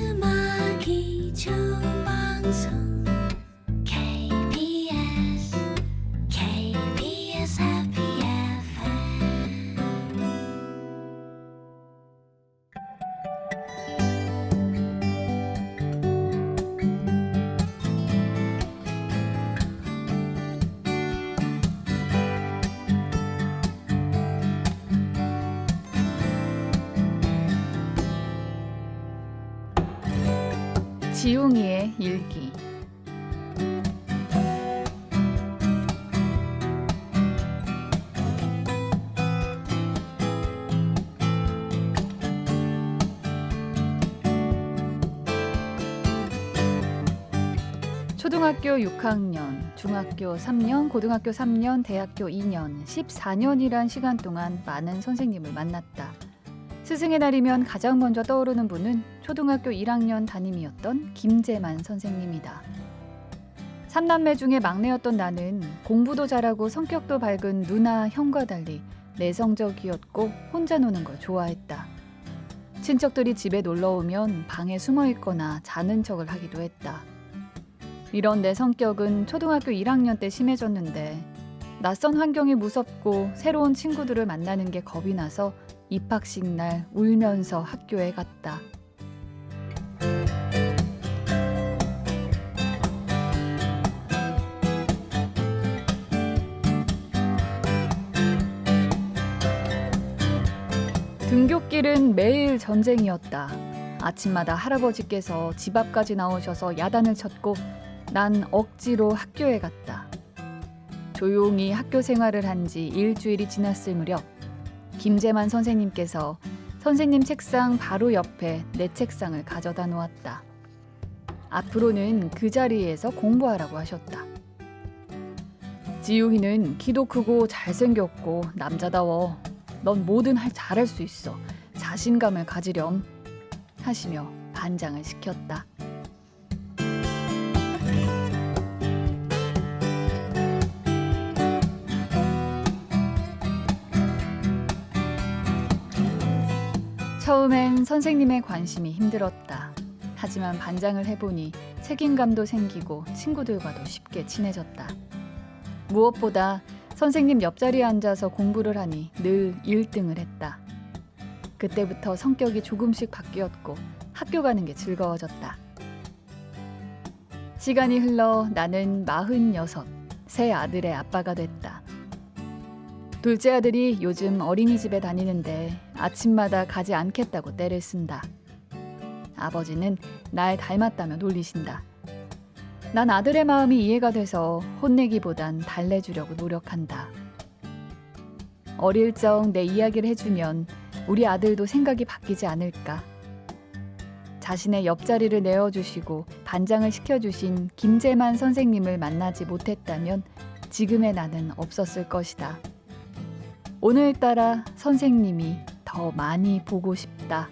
음악이 좋은 방송 지웅이의 일기 초등학교 6학년, 중학교 3년, 고등학교 3년, 대학교 2년, 14년이란 시간 동안 많은 선생님을 만났다. 스승의 날이면 가장 먼저 떠오르는 분은 초등학교 1학년 담임이었던 김재만 선생님이다. 삼남매 중에 막내였던 나는 공부도 잘하고 성격도 밝은 누나 형과 달리 내성적이었고 혼자 노는 걸 좋아했다. 친척들이 집에 놀러 오면 방에 숨어 있거나 자는 척을 하기도 했다. 이런 내 성격은 초등학교 1학년 때 심해졌는데 낯선 환경이 무섭고 새로운 친구들을 만나는 게 겁이 나서 입학식 날 울면서 학교에 갔다. 등굣길은 매일 전쟁이었다. 아침마다 할아버지께서 집 앞까지 나오셔서 야단을 쳤고 난 억지로 학교에 갔다. 조용히 학교 생활을 한 지 일주일이 지났을 무렵 김재만 선생님께서 선생님 책상 바로 옆에 내 책상을 가져다 놓았다. 앞으로는 그 자리에서 공부하라고 하셨다. 지웅이는 키도 크고 잘생겼고 남자다워. 넌 뭐든 할 잘할 수 있어. 자신감을 가지렴. 하시며 반장을 시켰다. 처음엔 선생님의 관심이 힘들었다. 하지만 반장을 해보니 책임감도 생기고 친구들과도 쉽게 친해졌다. 무엇보다 선생님 옆자리에 앉아서 공부를 하니 늘 1등을 했다. 그때부터 성격이 조금씩 바뀌었고 학교 가는 게 즐거워졌다. 시간이 흘러 나는 46, 새 아들의 아빠가 됐다. 둘째 아들이 요즘 어린이집에 다니는데 아침마다 가지 않겠다고 떼를 쓴다. 아버지는 날 닮았다며 놀리신다. 난 아들의 마음이 이해가 돼서 혼내기보단 달래주려고 노력한다. 어릴 적 내 이야기를 해주면 우리 아들도 생각이 바뀌지 않을까. 자신의 옆자리를 내어주시고 반장을 시켜주신 김재만 선생님을 만나지 못했다면 지금의 나는 없었을 것이다. 오늘따라 선생님이 더 많이 보고 싶다.